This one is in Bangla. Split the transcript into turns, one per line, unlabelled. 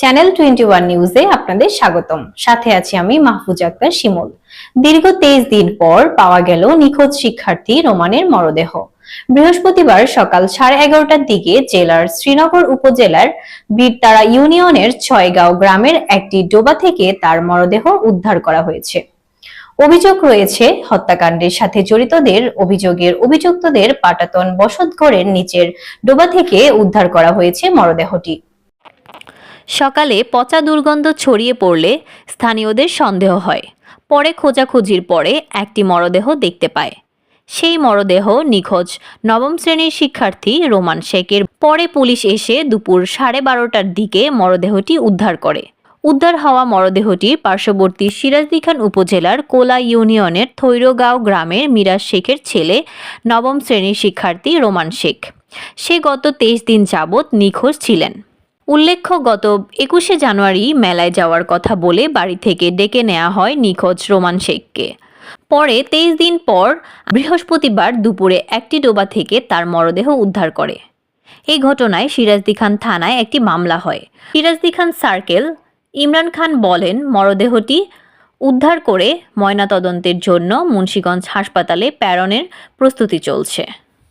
চ্যানেল টোয়েন্টি ওয়ান নিউজে আপনাদের স্বাগতম। সাথে আছি আমি মাহফুজ আক্তার শিমুল। দীর্ঘ তেইশ দিন পর পাওয়া গেল নিখোঁজ শিক্ষার্থী রোমানের মরদেহ। বৃহস্পতিবার সকাল সাড়ে এগারোটার দিকে জেলার শ্রীনগর উপজেলার বীরতারা ইউনিয়নের ছয়গাঁও গ্রামের একটি ডোবা থেকে তার মরদেহ উদ্ধার করা হয়েছে। অভিযোগ রয়েছে, হত্যাকাণ্ডের সাথে জড়িতদের অভিযোগের অভিযুক্তদের পাটাতন বসতঘরের নিচের ডোবা থেকে উদ্ধার করা হয়েছে মরদেহটি।
সকালে পচা দুর্গন্ধ ছড়িয়ে পড়লে স্থানীয়দের সন্দেহ হয়। পরে খোঁজাখুঁজির পরে একটি মরদেহ দেখতে পায়। সেই মরদেহ নিখোঁজ নবম শ্রেণির শিক্ষার্থী রোমান শেখের। পরে পুলিশ এসে দুপুর সাড়ে বারোটার দিকে মরদেহটি উদ্ধার করে। উদ্ধার হওয়া মরদেহটি পার্শ্ববর্তী সিরাজদিখান উপজেলার কোলা ইউনিয়নের থৈরগাঁও গ্রামের মিরাজ শেখের ছেলে নবম শ্রেণির শিক্ষার্থী রোমান শেখ। সে গত তেইশ দিন যাবৎ নিখোঁজ ছিলেন। উল্লেখ্য, গত একুশে জানুয়ারি মেলায় যাওয়ার কথা বলে বাড়ি থেকে ডেকে নেওয়া হয় নিখোঁজ রোমান শেখকে। পরে তেইশ দিন পর বৃহস্পতিবার দুপুরে একটি ডোবা থেকে তার মরদেহ উদ্ধার করে। এই ঘটনায় সিরাজদি খান থানায় একটি মামলা হয়। সিরাজদি খান সার্কেল, ইমরান খান বলেন, মরদেহটি উদ্ধার করে ময়নাতদন্তের জন্য মুন্সীগঞ্জ হাসপাতালে প্রেরণের প্রস্তুতি চলছে।